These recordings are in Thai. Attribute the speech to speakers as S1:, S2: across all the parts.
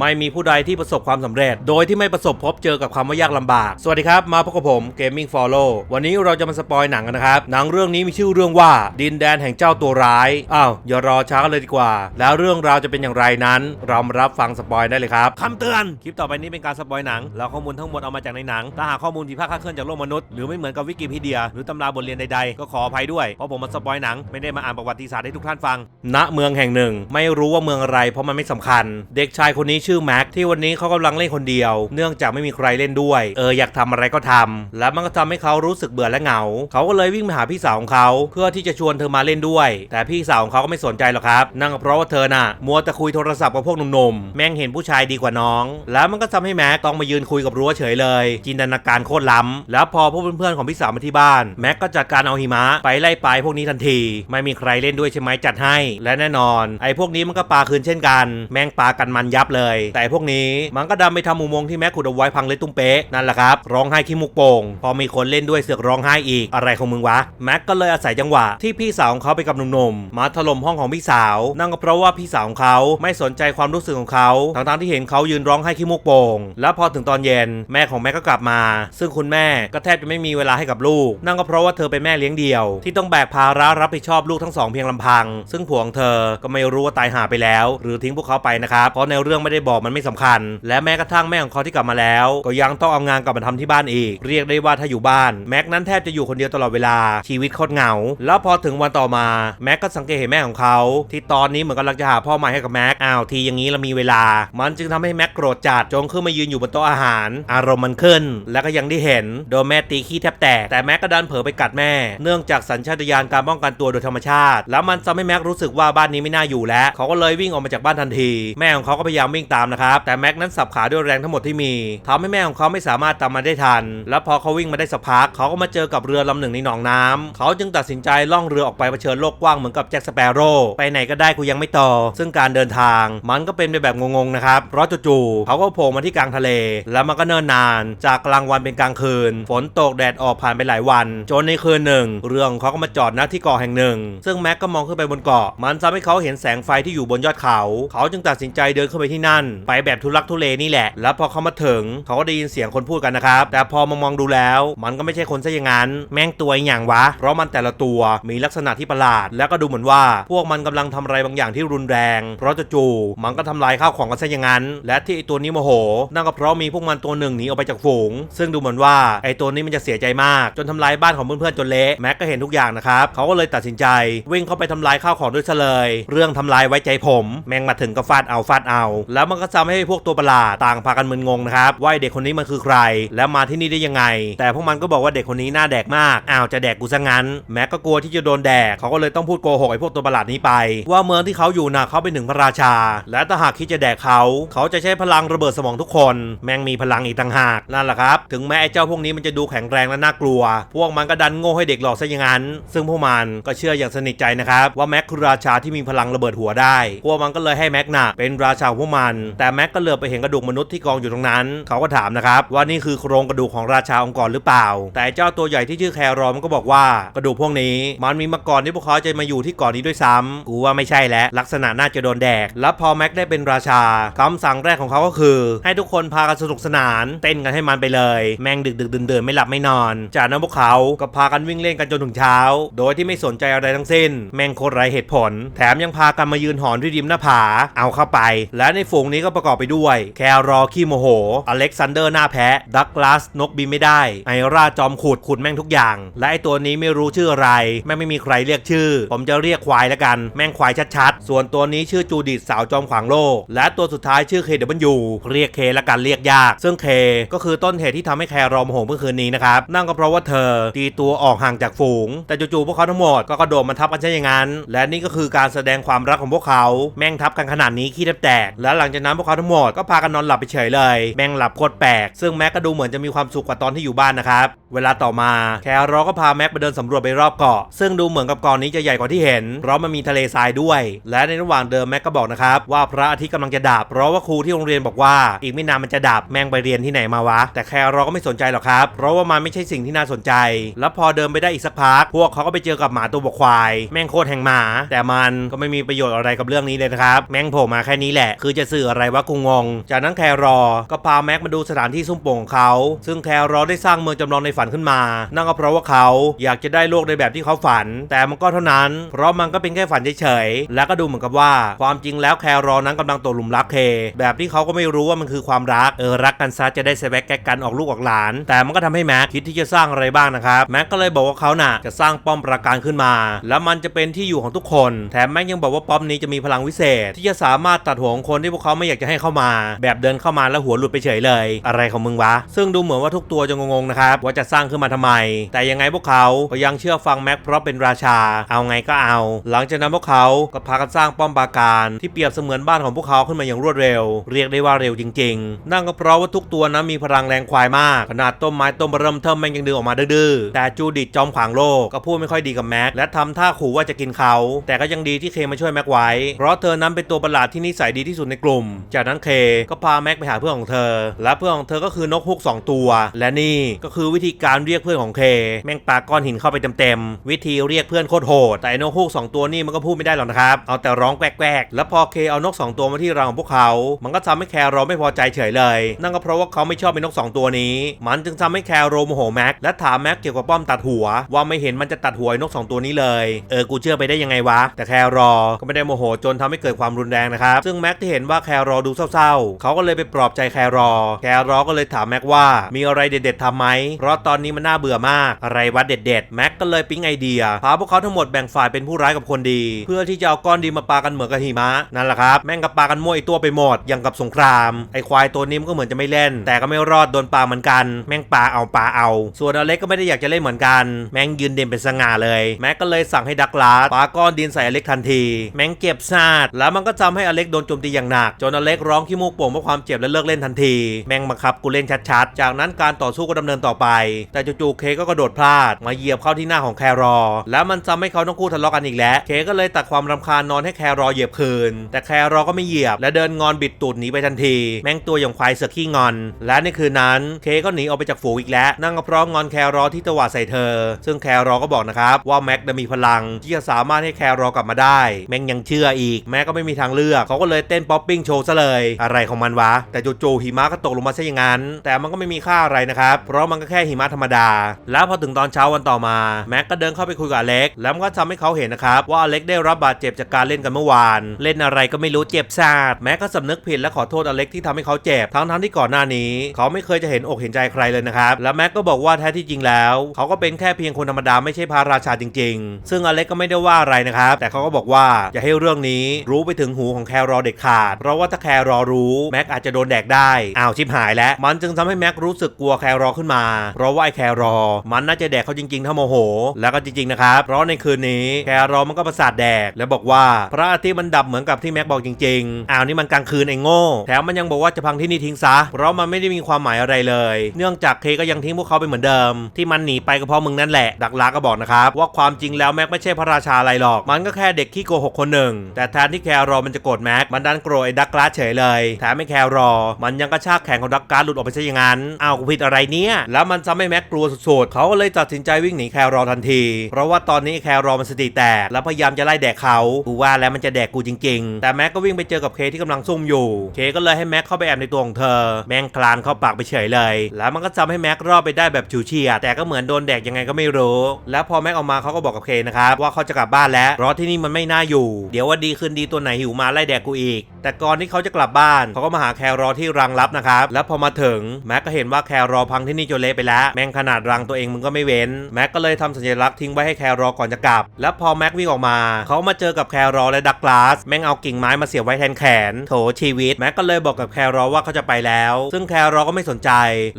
S1: ไม่มีผู้ใดที่ประสบความสำเร็จ โดยที่ไม่ประสบพบเจอกับความว่ายากลำบาก สวัสดีครับ มาพบกับผม Gaming Follow วันนี้เราจะมาสปอยหนังกันนะครับ หนังเรื่องนี้มีชื่อเรื่องว่าดินแดนแห่งเจ้าตัวร้าย อ้าว อย่ารอช้ากันเลยดีกว่า แล้วเรื่องราวจะเป็นอย่างไรนั้น เรามารับฟังสปอยได้เลยครับคำเตือน คลิปต่อไปนี้เป็นการสปอยหนัง แล้วข้อมูลทั้งหมดเอามาจากในหนัง ถ้าหากข้อมูลผิดพลาดคลาดเคลื่อนจากโลกมนุษย์ หรือไม่เหมือนกับวิกิพีเดีย หรือตำราบทเรียนใดๆ ก็ขออภัยด้วย เพราะผมมาสปอยหนัง ไม่ได้มาอ่านประวัติศาสตร์ให้ทุกท่านฟัง ณ เมืองแห่งหนึ่ง ไม่รู้ว่าเมืองอะไร เพราะมันไม่สำคัญ เด็กชายคนนี้ชื่อแม็กที่วันนี้เขากำลังเล่นคนเดียว เนื่องจากไม่มีใครเล่นด้วย เอออยากทำอะไรก็ทำและมันก็ทำให้เขารู้สึกเบื่อและเหงา เขาก็เลยวิ่งไปหาพี่สาวของเขาเพื่อที่จะชวนเธอมาเล่นด้วย แต่พี่สาวของเขาก็ไม่สนใจหรอกครับนั่นก็เพราะว่าเธอน่ะ มัวแต่คุยโทรศัพท์กับพวกหนุ่มๆแม่งเห็นผู้ชายดีกว่าน้อง แล้วมันก็ทำให้แม็กต้องมายืนคุยกับรั้วเฉยเลย จินตนาการโคตรล้ำแล้วพอพวกเพื่อนๆของพี่สาวมาที่บ้านแม็กก็จัดการเอาหิมะไปไล่ปลายพวกนี้ทันที ไม่มีใครเล่นด้วยใช่ไหมจัดให้ และแน่นอน ไอ้พวกนี้มันก็ปาคืนเช่นกัน แม่งปากันมันยับเลยแต่พวกนี้มันก็ดันไปทำอุโมงค์ที่แม็กขุดเอาไว้พังเลยตุ้มเป๊ะนั่นแหละครับร้องไห้ขี้มุกโป่งพอมีคนเล่นด้วยเสือกร้องไห้อีกอะไรของมึงวะแม็กก็เลยอาศัยจังหวะที่พี่สาวของเขาไปกับหนุ่มๆมาถล่มห้องของพี่สาว นั่นก็เพราะว่าพี่สาวของเขาไม่สนใจความรู้สึกของเขาทั้งๆที่เห็นเขายืนร้องไห้ขี้มุกโป่งแล้วพอถึงตอนเย็นแม่ของแม็กก็กลับมา ซึ่งคุณแม่ก็แทบจะไม่มีเวลาให้กับลูก นั่นก็เพราะว่าเธอเป็นแม่เลี้ยงเดี่ยว ที่ต้องแบกภาระรับผิดชอบลูกทั้งสองเพียงลำพัง ซึ่งผัวของเธอก็ไม่รู้ว่าตายหาไปแล้ว หรือทิ้งพวกเขาไปนะครับเพราะในเรื่องไม่ได้บอกมันไม่สำคัญ และแม้กระทั่งแม่ของเขาที่กลับมาแล้ว ก็ยังต้องเอางานกลับมาทำที่บ้านอีก เรียกได้ว่าถ้าอยู่บ้านแม็กนั้นแทบจะอยู่คนเดียวตลอดเวลาชีวิตโคตรเหงา แล้วพอถึงวันต่อมาแม็กก็สังเกตเห็นแม่ของเขาที่ตอนนี้เหมือนกำลังจะหาพ่อใหม่ให้กับแม็กอ้าวทีอย่างนี้เรามีเวลา มันจึงทำให้แม็กโกรธจัดจงขึ้นมายืนอยู่บนโต๊ะอาหาร อารมณ์มันขึ้น แล้วก็ยังได้เห็นโดนแม่ตีขี้แทบแตกแต่แม็กก็ดันเผลอไปกัดแม่ เนื่องจากสัญชาตญาณการป้องกันตัวโดยธรรมชาติ แล้วมันทำให้แม็กรู้สึกว่าบ้านนี้ไม่น่าอยู่แล้วเขาก็เลยวิ่งออกมาจากบ้านทันที แม่ของเขาก็พยายามวิ่งตามนะครับ แต่แม็กนั้นสับขาด้วยแรงทั้งหมดที่มีทำให้แม่ของเขาไม่สามารถตามมาได้ทัน แล้วพอเขาวิ่งมาได้สักพักเขาก็มาเจอกับเรือลำหนึ่งในหนองน้ำเขาจึงตัดสินใจล่องเรือออกไปเผชิญโลกกว้างเหมือนกับแจ็คสเปโร่ไปไหนก็ได้กูยังไม่ต่อ ซึ่งการเดินทาง มันก็เป็นไปแบบงงๆนะครับเพราะจู่ๆเขาก็โผล่มาที่กลางทะเล แล้วมันก็เนิ่นนาน จากกลางวันเป็นกลางคืน ฝนตกแดดออกผ่านไปหลายวัน จนในคืนหนึ่ง เรือของเขาก็มาจอดณที่เกาะแห่งหนึ่ง ซึ่งแม็กก็มองขึ้นไปบนเกาะ มันทำให้เขาเห็นแสงไฟที่อยู่บนยอดเขา เขาจึงตัดสินใจเดินขึ้นไปที่นั่นไปแบบทุลักทุเลนี่แหละ แล้วพอเขามาถึงเขาก็ได้ยินเสียงคนพูดกันนะครับ แต่พอมามองดูแล้ว มันก็ไม่ใช่คนซะอย่างนั้น แม่งตัวอย่างวะ เพราะมันแต่ละตัวมีลักษณะที่ประหลาด แล้วก็ดูเหมือนว่า พวกมันกำลังทำอะไรบางอย่างที่รุนแรง เพราะจู่ๆมันก็ทำลายข้าวของกันซะอย่างนั้น และที่ไอตัวนี้โมโห นั่นก็เพราะมีพวกมันตัวหนึ่งหนีออกไปจากฝูง ซึ่งดูเหมือนว่าไอตัวนี้มันจะเสียใจมาก จนทำลายบ้านของเพื่อนๆจนเละแม็กก็เห็นทุกอย่างนะครับเขาก็เลยตัดสินใจ วิ่งเข้าไปทำลายข้าวของด้วยเลย เรื่องทำลายไว้ใจผม แม่งมาถึงก็ฟาดเอาฟาดเอา แล้แล้วมันก็ทำให้พวกตัวประหลาดต่างพากันมึนงงนะครับว่าเด็กคนนี้มันคือใคร แล้วมาที่นี่ได้ยังไง แต่พวกมันก็บอกว่าเด็กคนนี้หน้าแดกมากอ้าวจะแดกกูซะงั้น แม็กก็กลัวที่จะโดนแดกเขาก็เลยต้องพูดโกหกไอ้พวกตัวประหลาดนี้ไป ว่าเมืองที่เขาอยู่น่ะเขาเป็นหนึ่งพระราชา และถ้าหากคิดจะแดกเขา เขาจะใช้พลังระเบิดสมองทุกคน แม่งมีพลังอีกต่างหากนั่นแหละครับ ถึงแม้ไอ้เจ้าพวกนี้มันจะดูแข็งแรงและน่ากลัว พวกมันก็ดันโง่ให้เด็กหลอกซะอย่างนั้น ซึ่งพวกมันก็เชื่ออย่างสนิทใจนะครับว่าแม็กคือราชาที่มีพลังระเบิดหัวได้ พวกมันก็เลยให้แม็กน่ะเป็นราชาของพวกมันแต่แม็กก็เหลือบไปเห็นกระดูกมนุษย์ที่กองอยู่ตรงนั้น เขาก็ถามนะครับว่านี่คือโครงกระดูกของราชาองค์กรหรือเปล่า แต่เจ้าตัวใหญ่ที่ชื่อแครอมันก็บอกว่ากระดูกพวกนี้ มันมีมาก่อนที่พวกเขาจะมาอยู่ที่เกาะนี้ด้วยซ้ำกูว่าไม่ใช่แล้วลักษณะน่าจะโดนแดก แล้วพอแม็กได้เป็นราชาคำสั่งแรกของเขาก็คือ ให้ทุกคนพากันสนุกสนาน เต้นกันให้มันไปเลย แม่งดึกดึกเดินๆไม่หลับไม่นอน จากนั้นพวกเขาก็พากันวิ่งเล่นกันจนถึงเช้า โดยที่ไม่สนใจอะไรทั้งสิ้น แม่งโคตรไรเหตุผล แถมยังพากันมายืนหอนที่ริมหน้าผาเอาเข้าไป และในฝูงนี้ก็ประกอบไปด้วย แครอขี้โมโห อเล็กซานเดอร์หน้าแพะดักลาสนกบินไม่ได้ ไอราจอมขุดขุดแม่งทุกอย่าง และไอตัวนี้ไม่รู้ชื่ออะไร แม่งไม่มีใครเรียกชื่อ ผมจะเรียกควายแล้วกัน แม่งควายชัดๆ ส่วนตัวนี้ชื่อจูดิตสาวจอมขวางโลก และตัวสุดท้ายชื่อ KW เดยูเรียกเคและกันเรียกยาก ซึ่งเคก็คือต้นเหตุที่ทำให้แครอมโหเมื่อคืนนี้นะครับ นั่นก็เพราะว่าเธอตีตัวออกห่างจากฝูง แต่จู่ๆพวกเขาทั้งหมดก็กระโดดมาทับกันใช่ย่างนั้น และนี่ก็คือการแสดงความรักของพวกเขา แม่งทับกันขนาดนี้ขี้แทบแตก และหลังจากนั้นพวกเขาทั้งหมดก็พากันนอนหลับไปเฉยเลย แม่งหลับโคตรแปลก ซึ่งแม็กก็ดูเหมือนจะมีความสุขกว่าตอนที่อยู่บ้านนะครับ เวลาต่อมาแครอก็พาแม็กไปเดินสำรวจไปรอบเกาะ ซึ่งดูเหมือนกับเกาะนี้จะใหญ่กว่าที่เห็น เพราะมันมีทะเลทรายด้วย และในระหว่างเดิมแม็กก็บอกนะครับว่าพระอาทิตย์กำลังจะดับ เพราะว่าครูที่โรงเรียนบอกว่า อีกไม่นานมันจะดับ แม่งไปเรียนที่ไหนมาวะ แต่แครอก็ไม่สนใจหรอกครับ เพราะว่ามันไม่ใช่สิ่งที่น่าสนใจ แล้วพอเดินไปได้อีกสักพัก พวกเขาก็ไปเจอกับหมาตัวบกควาย แม่งโคตรแห่งหมา แต่มันก็ไม่มีประโยชน์อะไรกับเรื่องนี้เลยนะครับ แม่งโผล่มาแค่นี้แหละ คือจะสื่อสื่ออะไรวะกูงง จากนั้นแครอก็พาแม็กมาดูสถานที่ซุ่มโป่งของเขา ซึ่งแครอได้สร้างเมืองจำลองในฝันขึ้นมา นั่นก็เพราะว่าเขาอยากจะได้โลกในแบบที่เขาฝัน แต่มันก็เท่านั้น เพราะมันก็เป็นแค่ฝันเฉยๆ และก็ดูเหมือนกับว่า ความจริงแล้วแครอนั้นกำลังตกหลุมรักเค แบบที่เขาก็ไม่รู้ว่ามันคือความรัก เออรักกันซะจะได้สแวกแกกกันออกลูกออกหลาน แต่มันก็ทำให้แม็กคิดที่จะสร้างอะไรบ้างนะครับแม็กก็เลยบอกว่าเขาน่ะจะสร้างป้อมปราการขึ้นมา แล้วมันจะเป็นที่อยู่ของทุกคน แถมแม็กยังบอกว่าป้อมนี้จะมีพลังวิเศษ ที่จะสามารถตัดหัวของคนที่พวกเขาไม่อยากจะให้เข้ามา แบบเดินเข้ามาแล้วหัวหลุดไปเฉยเลย อะไรของมึงวะ ซึ่งดูเหมือนว่าทุกตัวจะงงๆนะครับว่าจะสร้างขึ้นมาทำไม แต่ยังไงพวกเขาก็ยังเชื่อฟังแม็กเพราะเป็นราชา เอาไงก็เอา หลังจากนั้นพวกเขาก็พากันสร้างป้อมปราการที่เปรียบเสมือนบ้านของพวกเขาขึ้นมาอย่างรวดเร็ว เรียกได้ว่าเร็วจริง ๆ นั่นก็เพราะว่าทุกตัวนั้นมีพลังแรงควายมาก ขนาดต้นไม้ต้นเริ่มเทิมแม่งยังดึงออกมาดื้อแต่จูดิตจอมขวางโลกก็พูดไม่ค่อยดีกับแม็กและทำท่าขู่ว่าจะกินเขา แต่ก็ยังดีที่เคมาช่วยแม็กไว้ เพราะเธอนั้นเป็นตัวประหลาดที่นิสัยดีที่สุดในกลุ่มจากนั้นเคก็พาแม็กไปหาเพื่อนของเธอ และเพื่อนของเธอก็คือนกฮูกสองตัว และนี่ก็คือวิธีการเรียกเพื่อนของเค แม่งปาก้อนหินเข้าไปเต็มๆวิธีเรียกเพื่อนโคตรโหดแต่อ้นกฮูกสองตัวนี่มันก็พูดไม่ได้หรอกนะครับเอาแต่ร้องแกวกๆแล้วพอเคเอานกสองตัวมาที่รังของพวกเขา มันก็ทำให้แครอไม่พอใจเฉยเลย นั่นก็เพราะว่าเขาไม่ชอบเป็นนกสองตัวนี้ มันจึงทำให้แคโรโมโหแม็กและถามแม็กเกี่ยวกับป้อมตัดหัว ว่าไม่เห็นมันจะตัดหัวนกสองตัวนี้เลยเออกูเชื่อไปได้ยังไงวะแต่แครอก็ไม่ได้โมโหจนทำให้เกิดความรุนแรงนะครับซึ่งแม็กที่เห็นว่าแครอดูเศร้าๆ เขาก็เลยไปปลอบใจแครอ แครอก็เลยถามแม็กว่า มีอะไรเด็ดๆทำไหม เพราะตอนนี้มันน่าเบื่อมาก อะไรวะเด็ดๆ แม็กก็เลยปิ๊งไอเดีย พาพวกเขาทั้งหมดแบ่งฝ่ายเป็นผู้ร้ายกับคนดี เพื่อที่จะเอาก้อนดินมาปากันเหมือนกับหิมะ นั่นแหละครับ แม่งกับปากันมั่วไอตัวไปหมด อย่างกับสงคราม ไอควายตัวนี้มันก็เหมือนจะไม่เล่น แต่ก็ไม่รอดโดนปาเหมือนกัน แม่งปาเอาปาเอา ส่วนอเล็กก็ไม่ได้อยากจะเล่นเหมือนกัน แม่งยืนเด่นเป็นสง่าเลย แม็กก็เลยสั่งให้ดักลาสปาก้อนดินใส่อเล็กทันที แม่งเก็บซาดแล้วมันก็ทำให้อเล็กโดนโจมตีอย่างหนักจนอเล็กร้องขี้มูกโป่งเพราะความเจ็บและเลิกเล่นทันที แม่งบังคับกูเล่นชัดๆ จากนั้นการต่อสู้ก็ดำเนินต่อไป แต่จู่ๆเคก็กระโดดพลาด มาเหยียบเข้าที่หน้าของแครอ แล้วมันทำให้เขาทั้งคู่ทะเลาะกันอีกแล้ว เคก็เลยตัดความรำคาญนอนให้แครอเหยียบคืน แต่แครอก็ไม่เหยียบ และเดินงอนบิดตูดหนีไปทันที แม่งตัวอย่างควายเสือกขี้งอน และในคืนนั้นเคก็หนีออกไปจากฝูงอีกแล้ว นั่งก็พราะงอนแครอที่ตวาดใส่เธอ ซึ่งแครอก็บอกนะครับว่าแม็กจะมีพลังที่จะสามารถให้แครอกลับมาได้ แม่งยังเชื่ออีก แม็กก็ไม่มีทางเลือก เขาก็เลยเต้นป๊อปปิ้งโชว์ซะเลย อะไรของมันวะ แต่จู่ๆหิมะก็ตกลงมาซะอย่างนั้น แต่มันก็ไม่มีค่าอะไรนะครับ เพราะมันก็แค่หิมะธรรมดา แล้วพอถึงตอนเช้าวันต่อมา แม็กก็เดินเข้าไปคุยกับอเล็ก แล้วมันก็ทำให้เขาเห็นนะครับว่าอเล็กได้รับบาดเจ็บจากการเล่นกันเมื่อวาน เล่นอะไรก็ไม่รู้เจ็บซาดแม็กก็สำนึกผิดและขอโทษอเล็กที่ทำให้เขาเจ็บ ทั้งๆที่ก่อนหน้านี้ เขาไม่เคยจะเห็นอกเห็นใจใครเลยนะครับแล้วแม็กก็บอกว่าแท้ที่จริงแล้ว เขาก็เป็นแค่เพียงคนธรรมดาไม่ใช่พระราชาจริง ๆ ซึ่งอเล็กก็ไม่ได้ว่าอะไรนะครับแต่เขาก็บอกว่าอย่าให้เรื่องนี้รู้ไปถึงหูของแครอเด็ดขาดเพราราะว่าถ้าแครอรู้แม็กอาจจะโดนแดกได้อ้าวชิบหายแล้วมันจึงทำให้แม็กรู้สึกกลัวแครอขึ้นมา เพราะว่าไอ้แครอ มันน่าจะแดกเขาจริงๆถ้าโมโห แล้วก็จริงๆนะครับ เพราะในคืนนี้แครอมันก็ประสาทแดก แล้วบอกว่าพระอาทิตย์มันดับเหมือนกับที่แม็กบอกจริงๆอ้าวนี่มันกลางคืนไอ้โง่ แถมมันยังบอกว่าจะพังที่นี่ทิ้งซะ เพราะมันไม่ได้มีความหมายอะไรเลย เนื่องจากเคก็ยังทิ้งพวกเขาไปเหมือนเดิม ที่มันหนีไปก็เพราะมึงนั่นแหละ ดักลาก็บอกนะครับว่าความจริงแล้วแม็กไม่ใช่พระราชาอะไรหรอก มันก็แค่เด็กขี้โกหกคนหนึ่ง แต่แทนที่แครอมันจะโกรธแม็กมันดันโกรธไอ้ดักลาเฉยเลยแถมไม่แครอ มันยังกระชากแขนของดักลาหลุดออกไปซะอย่างนั้นอ้าวกูผิดอะไรเนี่ยแล้วมันทำให้แม็กกลัวสุดๆเขาก็เลยตัดสินใจวิ่งหนีแครอทันที เพราะว่าตอนนี้แครอมันสติแตกแล้วพยายามจะไล่แดกเขากูว่าแล้วมันจะแดกกูจริง ๆ แต่แม็กก็วิ่งไปเจอกับเคที่กำลังซุ่มอยู่ เคก็เลยให้แม็กเข้าไปแอบในตัวของเธอ แม่งคลานเข้าปากไปเฉยเลย แล้วมันก็ทำให้แม็กรอดไปได้แบบฉิวเฉียดแต่ก็เหมือนโดนแดกยังไงก็ไม่รู้ แล้วพอแม็กออกมาเขาก็บอกกับเคนะครับว่าเขาจะกลับบ้านแล้วเพราะที่นี่มันไม่น่าอยู่ เดี๋ยวว่าดีคืนดีตัวไหนหิวมาไล่แดกกูอีก แต่ก่อนอนที่เขาจะกลับบ้านเขาก็มาหาแครอที่รังลับนะครับแล้วพอมาถึงแม็กก็เห็นว่าแครอพังที่นี่จนเละไปแล้ว แม่งขนาดรังตัวเองมึงก็ไม่เว้นแม็กก็เลยทำสัญลักษณ์ทิ้งไว้ให้แครอก่อนจะกลับ แล้วพอแม็กวิ่งออกมาเขามาเจอกับแครอและดักลาสแม่งเอากิ่งไม้มาเสียบไว้แทนแขนโถชีวิตแม็กก็เลยบอกกับแครอว่าเขาจะไปแล้ว ซึ่งแครอก็ไม่สนใจ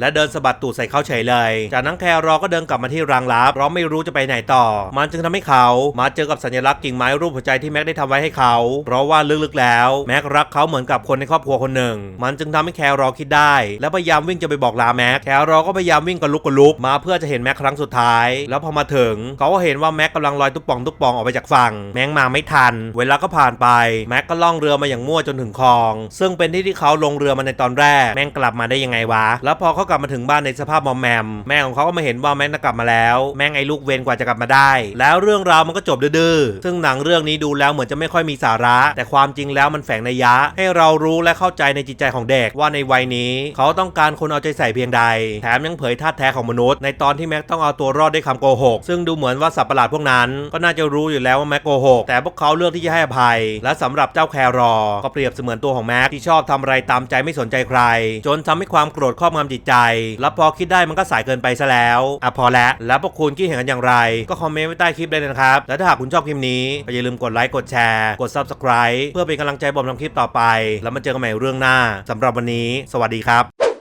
S1: และเดินสะบัดตูดใส่เขาเฉยเลย จากนั้นแครอก็เดินกลับมาที่รังลับเพราะไม่รู้จะไปไหนต่อ มันจึงทำให้เขามาเจอกับสัญลักษณ์กิ่งไม้รูปหัวใจที่แม็กได้ทำไว้ให้เขาเพราะว่าลึกๆแล้วแม็กรักเขาเหมือนกับคนในครอบครัวคนหนึ่ง มันจึงทำให้แครอคิดได้ และพยายามวิ่งจะไปบอกลาแม็กแครอก็พยายามวิ่งกระลุกกระลุกมาเพื่อจะเห็นแม็กครั้งสุดท้าย แล้วพอมาถึงเขาก็เห็นว่าแม็กกำลังลอยตุ๊บป่องตุ๊บป่องออกไปจากฝั่งแม็กมาไม่ทัน เวลาก็ผ่านไปแม็กก็ล่องเรือมาอย่างมั่วจนถึงคลอง ซึ่งเป็นที่ที่เขาลงเรือมาในตอนแรก แม่งกลับมาได้ยังไงวะ แล้วพอเขากลับมาถึงบ้านในสภาพมอมแมม แม่ของเขาก็มาเห็นว่าแม็กน่ะกลับมาแล้ว แม่งไอ้ลูกเวรกว่าจะกลับมาได้ แล้วเรื่องราวมันก็จบดื้อซึ่งหนังเรื่องนี้ดูแล้วเหมือนจะไม่ค่อยมีสาระ แต่ความจริงแล้วมันแฝงนัยยะให้เรารู้และเข้าใจในจิตใจของเด็กว่าในวัยนี้ เขาต้องการคนเอาใจใส่เพียงใด แถมยังเผยท่าตุแท้ของมนุษย์ ในตอนที่แม็กต้องเอาตัวรอดด้วยคำโกหก ซึ่งดูเหมือนว่าสัตว์ประหลาดพวกนั้น ก็น่าจะรู้อยู่แล้วว่าแม็กโกหกแต่พวกเขาเลือกที่จะให้อภัย และสำหรับเจ้าแครอ ก็เปรียบเสมือนตัวของแม็กที่ชอบทำอะไรตามใจไม่สนใจใคร จนทำให้ความโกรธครอบงำจิตใจ แล้วพอคิดได้มันก็สายเกินไปซะแล้วอะพอแล้ว แล้วพวกคุณคิดเห็นกันอย่างไร ก็คอมเมนต์ไว้ใต้คลิปได้เลยนะครับ และถ้าหากคุณชอบคลิปนี้ก็อย่าลืมกดไลค์กดแชร์กด subscribe เพื่อเป็นกำลังใจบอมทำคลิปต่อไป แล้วมาเจอกันใหม่เรื่องหน้าสำหรับวันนี้ สวัสดีครับ